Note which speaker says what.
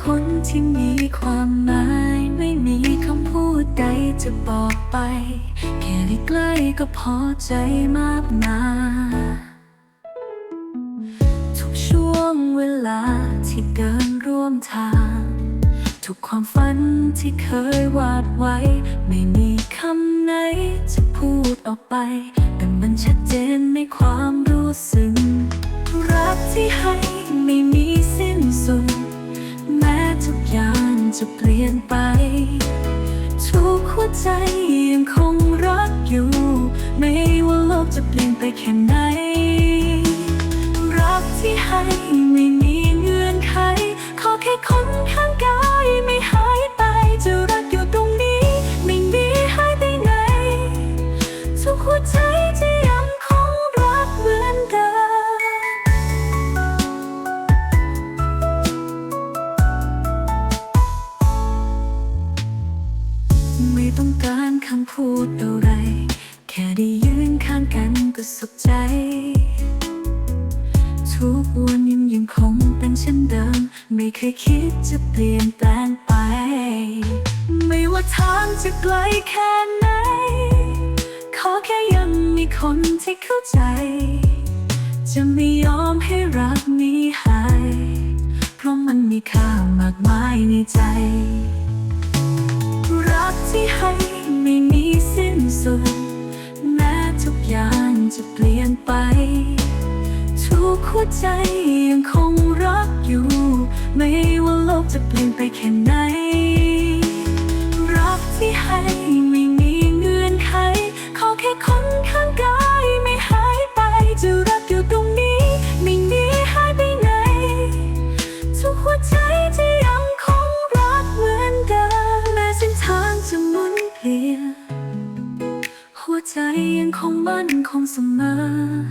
Speaker 1: คนที่มีความหมาย ไม่มีคำพูดใดจะบอกไป แค่ได้ใกล้ก็พอใจมากนาทุกช่วงเวลาที่เดินร่วมทาง ทุกความฝันที่เคยวาดไว้ ไม่มีคำไหนจะพูดออกไป แต่มันชัด จะเปลี่ยนไป ทุกหัวใจยังคงรักอยู่ ไม่ว่าโลกจะเปลี่ยนไปแค่ไหน รักที่ให้ไม่มีเงื่อนไข ขอแค่คนข้างกายารคำพูดอะไร แค่ได้ยืนข้างกันก็สุขใจ ทุกวันยังยังคงเป็นเช่นเดิม ไม่เคยคิดจะเปลี่ยนแปลงไป ไม่ว่าทางจะไกลแค่ไหน ขอแค่ยังมีคนที่เข้าใจ จะไม่ยอมให้รักนี้หาย เพราะมันมีค่ามากมายในใจ รักที่ให้ สุด แม้ทุกอย่างจะเปลี่ยนไป ทุกหัวใจยังคงรักอยู่ ไม่ว่าโลกจะเปลี่ยนไปแค่ไหน ใจยังคงมั่นคงเสมอ